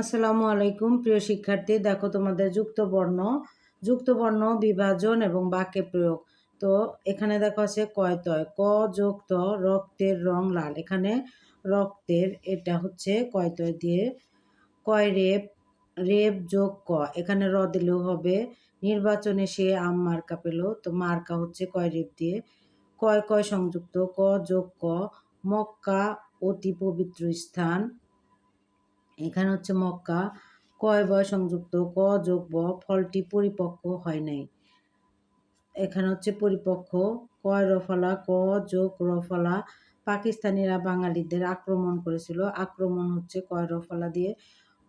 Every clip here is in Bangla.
আসসালামু আলাইকুম, প্রিয় শিক্ষার্থী। দেখো তোমাদের যুক্ত বর্ণ যুক্ত বর্ণ বিভাজন এবং বাক্যে প্রয়োগ। তো এখানে দেখো আছে কয়তয় ক যোগ ত, রক্তের রং লাল। এখানে রক্তের এটা হচ্ছে কয়তয় দিয়ে, কয় রেপ রেপ যোগ ক। এখানে র দিলেও হবে, নির্বাচনে সে আম মার্কা পেল। তো মার্কা হচ্ছে কয় রেপ দিয়ে, কয় কয় সংযুক্ত, ক যোগ ক, মক্কা অতি পবিত্র স্থান। এখানে হচ্ছে মক্কা। কয় বয় সংযুক্ত, ক যোগ ব, ফলটি পরিপক্ক হয় নাই। এখানে হচ্ছে পরিপক্ক, কয় রফলা ক যোগ রফলা পাকিস্তানিরা বাঙালিদের আক্রমণ করেছিল। আক্রমণ হচ্ছে কয় রফলা দিয়ে।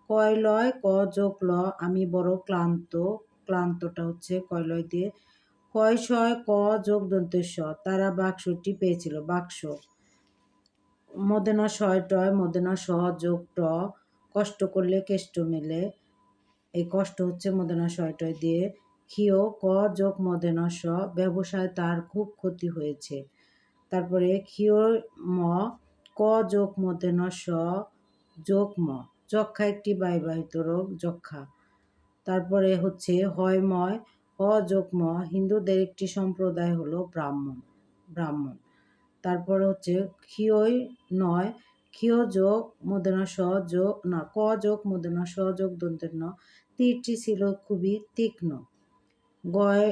কয় লয়, ক যোগ ল, আমি বড় ক্লান্ত। ক্লান্তটা হচ্ছে কয় লয় দিয়ে। কয় ছয়, ক যোগ দন্তেশ্বর তারা বাক্সটি পেয়েছিল। বাক্স। মদেনা ছয় টয়, মদেনা স যোগ ট। কষ্ট করলে কেষ্ট মেলে। এই কষ্ট হচ্ছে মদেনা শয়টয় দিয়ে। ক্ষিয় ক যোগ মদেনা স, ব্যবসায় তার খুব ক্ষতি হয়েছে। তারপরে ক্ষিয় ম, ক যোগ স, যোগ ম, যক্ষা একটি বায়ুবাহিত রোগ, যক্ষা। তারপরে হচ্ছে হয়ময় অযোগ ম, হিন্দুদের একটি সম্প্রদায় হলো ব্রাহ্মণ ব্রাহ্মণ। তারপরে হচ্ছে ক্ষিয়ই নয় ক্ষিয় যোগ মদনা স যোগ, না, ক যোগ মদনা স যোগ দন্তের ন, তীরটি ছিল খুবই তীক্ষ্ণ। গয়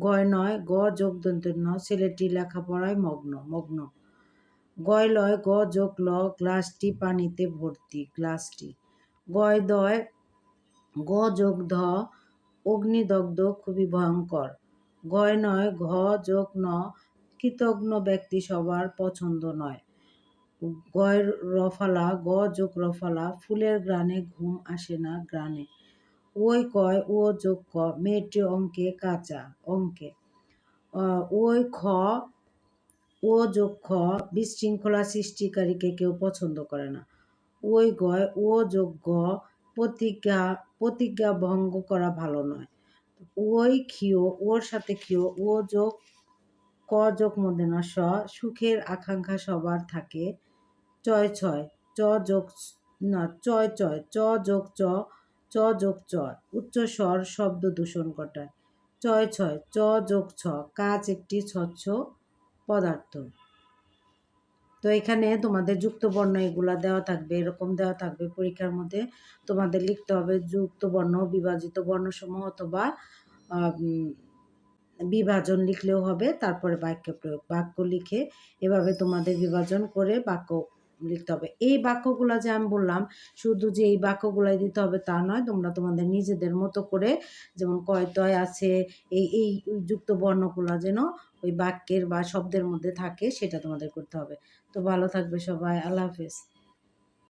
গয় নয়, গ যোগ দন্তের ন, ছেলেটি লেখাপড়ায় মগ্ন মগ্ন। গয় লয়, গ যোগ ল, গ্লাসটি পানিতে ভর্তি, গ্লাসটি। গয় দয়, গ যোগ ধ, অগ্নিদগ্ধ, খুবই ভয়ঙ্কর গয় নয়, ঘ যোগ ন কৃতজ্ঞ ব্যক্তি সবার পছন্দ নয়। গয় রফালা গ যোগ রফালা, ফুলের গ্রানে ঘুম আসে না গ্রানে। ওই কয়, ও যোগ ক, মেয়েটি অঙ্কে কাঁচা, অঙ্কে। ওই খ, ও যোগ খ, বিশৃঙ্খলা সৃষ্টিকারীকে কেউ পছন্দ করে না। ওই গয়, ও যোগ গ, প্রতিজ্ঞা প্রতিজ্ঞা ভঙ্গ করা ভালো নয়। ওই ক্ষিয়, ওর সাথে ক্ষিয়, ও যোগ, ক যোগ মধ্যে না স, সুখের আকাঙ্ক্ষা সবার থাকে। চয় ছয়, চ যোগ না, চয় চয়, চ যোগ চ চ যোগ চ, উচ্চ স্বর শব্দ দূষণ ঘটায়। চয় ছয়, চ যোগ ছ কাজ একটি স্বচ্ছ পদার্থ। তো এখানে তোমাদের যুক্ত বর্ণ এগুলা দেওয়া থাকবে, এরকম দেওয়া থাকবে। পরীক্ষার মধ্যে তোমাদের লিখতে হবে যুক্ত বর্ণ, বিভাজিত বর্ণসমূহ অথবা বিভাজন লিখলেও হবে, তারপরে বাক্য প্রয়োগ। বাক্য লিখে এভাবে তোমাদের বিভাজন করে বাক্য লিখতে হবে। এই বাক্যগুলো যে আমি বললাম, শুধু যে এই বাক্যগুলাই দিতে হবে তা নয়, তোমরা তোমাদের নিজেদের মতো করে যেমন কয়তয় আছে, এই এই যুক্ত বর্ণগুলো যেন ওই বাক্যের বা শব্দের মধ্যে থাকে, সেটা তোমাদের করতে হবে। তো ভালো থাকবে সবাই, আল্লাহ হাফেজ।